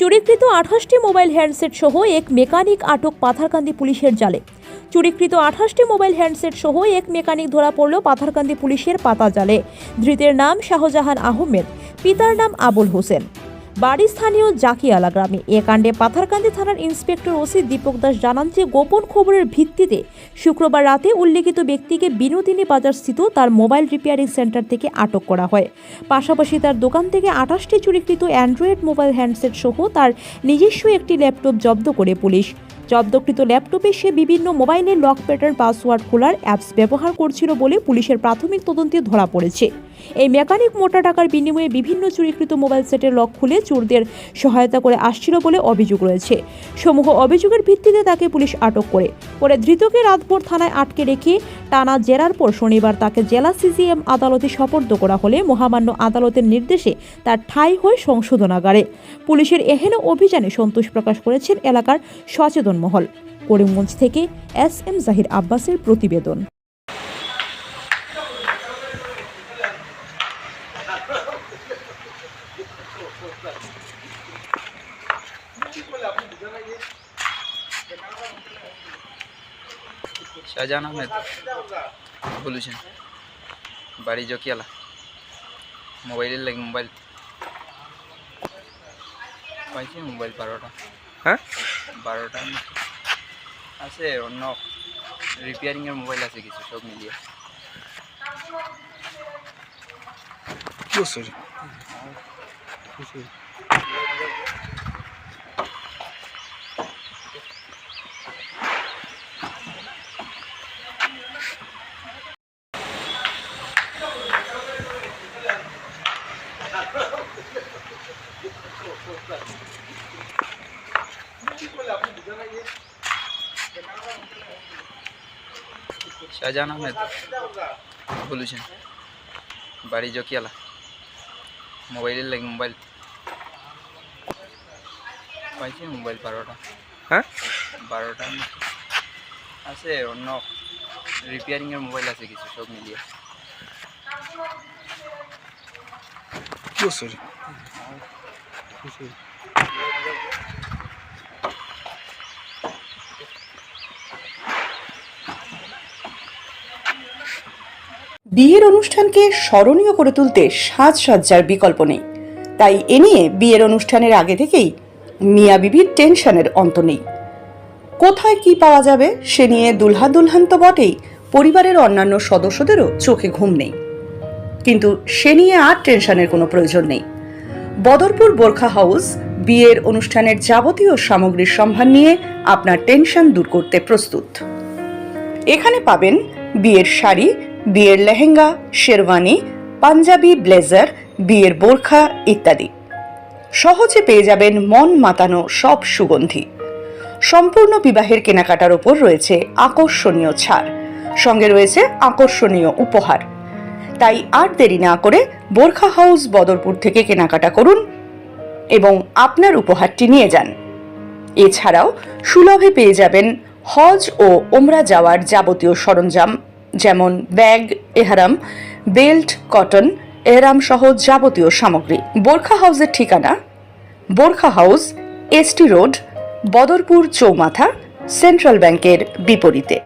চুরিকৃত আঠাশটি mobile handset সহ এক মেকানিক আটক পাথারকান্দি পুলিশের জালে। চুরিকৃত আঠাশটি মোবাইল হ্যান্ডসেট সহ এক মেকানিক ধরা পড়ল পাথারকান্দি পুলিশের পাতা জালে। ধৃতের নাম শাহজাহান আহমেদ, পিতার নাম আবুল হোসেন। বাড়ি স্থানীয় জাকিয়ালা গ্রামে। এ কাণ্ডে পাথারকান্দি থানার ইন্সপেক্টর ওসি দীপক দাস জানান যে, গোপন খবরের ভিত্তিতে শুক্রবার রাতে উল্লেখিত ব্যক্তিকে বিনোদিনী বাজার স্থিত তার মোবাইল রিপেয়ারিং সেন্টার থেকে আটক করা হয়। পাশাপাশি তার দোকান থেকে আঠাশটি চুরিকৃত অ্যান্ড্রয়েড মোবাইল হ্যান্ডসেট সহ তার নিজস্ব একটি ল্যাপটপ জব্দ করে পুলিশ। জব্দকৃত ল্যাপটপে সে বিভিন্ন মোবাইলের লক প্যাটার্ন, পাসওয়ার্ড খোলার অ্যাপস ব্যবহার করছিল বলে পুলিশের প্রাথমিক তদন্তে ধরা পড়েছে। এই মেকানিক মোটা টাকার বিনিময়ে বিভিন্ন চুরিকৃত মোবাইল সেটের লক খুলে চোরদের সহায়তা করে আসছিল বলে অভিযোগ রয়েছে। সমূহ অভিযোগের ভিত্তিতে তাকে পুলিশ আটক করে। পরে ধৃতকে রাতভর থানায় আটকে রেখে টানা জেরার পর শনিবার তাকে জেলা সিজিএম আদালতে সোপর্দ করা হলে মহামান্য আদালতের নির্দেশে তার ঠাঁই হয় সংশোধনাগারে। পুলিশের এহেন অভিযানে সন্তোষ প্রকাশ করেছেন এলাকার সচেতন মহল। করিমগঞ্জ থেকে এস এম জাহির আব্বাসের প্রতিবেদন। শাহজাহান আহমেদ বলেছেন বাড়ি জকিয়ালা। মোবাইলের লাগে মোবাইল। পাইছি মোবাইল বারোটা। হ্যাঁ? বারোটা আছে অন্য রিপেয়ারিংয়ের মোবাইল আছে কিছু সব মিলিয়ে। বুঝছি শাহজাহান আহমেদ বলেছেন বাড়ি জকিয়ালা। মোবাইলের লাগে মোবাইল। পাইছি মোবাইল বারোটা। হ্যাঁ? বারোটা আছে অন্য রিপেয়ারিংয়ের মোবাইল আছে কিছু সব মিলিয়ে। বুঝছি বিয়ের অনুষ্ঠানকে স্মরণীয় করে তুলতে সাজসজ্জার বিকল্প নেই। তাই এ নিয়ে বিয়ের অনুষ্ঠানের আগে থেকেই মিয়া বিবির টেনশনের অন্ত নেই। কোথায় কি পাওয়া যাবে সে নিয়ে দুলহা দুলহান তো বটেই, পরিবারের অন্যান্য সদস্যদেরও চোখে ঘুম নেই। কিন্তু সে নিয়ে আর টেনশনের কোনো প্রয়োজন নেই। বদরপুর বোরখা হাউস বিয়ের অনুষ্ঠানের যাবতীয় সামগ্রীর সম্ভার নিয়ে আপনার টেনশন দূর করতে প্রস্তুত। এখানে পাবেন বিয়ের শাড়ি বিয়ের লেহেঙ্গা, শেরওয়ানি, পাঞ্জাবি, ব্লেজার, বিয়ের বোরখা ইত্যাদি। সহজে পেয়ে যাবেন মন মাতানো সব সুগন্ধি। সম্পূর্ণ বিবাহের কেনাকাটার ওপর রয়েছে আকর্ষণীয় ছাড়। সঙ্গে রয়েছে আকর্ষণীয় উপহার। তাই আর দেরি না করে বোরখা হাউস বদরপুর থেকে কেনাকাটা করুন এবং আপনার উপহারটি নিয়ে যান। এছাড়াও সুলভে পেয়ে যাবেন হজ ও ওমরা যাওয়ার যাবতীয় সরঞ্জাম যেমন ব্যাগ, এহারাম, বেল্ট, কটন, এহরাম সহ যাবতীয় সামগ্রী। বোরখা হাউসের ঠিকানা? Borkha house, ST road, Badarpur চৌমাথা, সেন্ট্রাল ব্যাংকের বিপরীতে।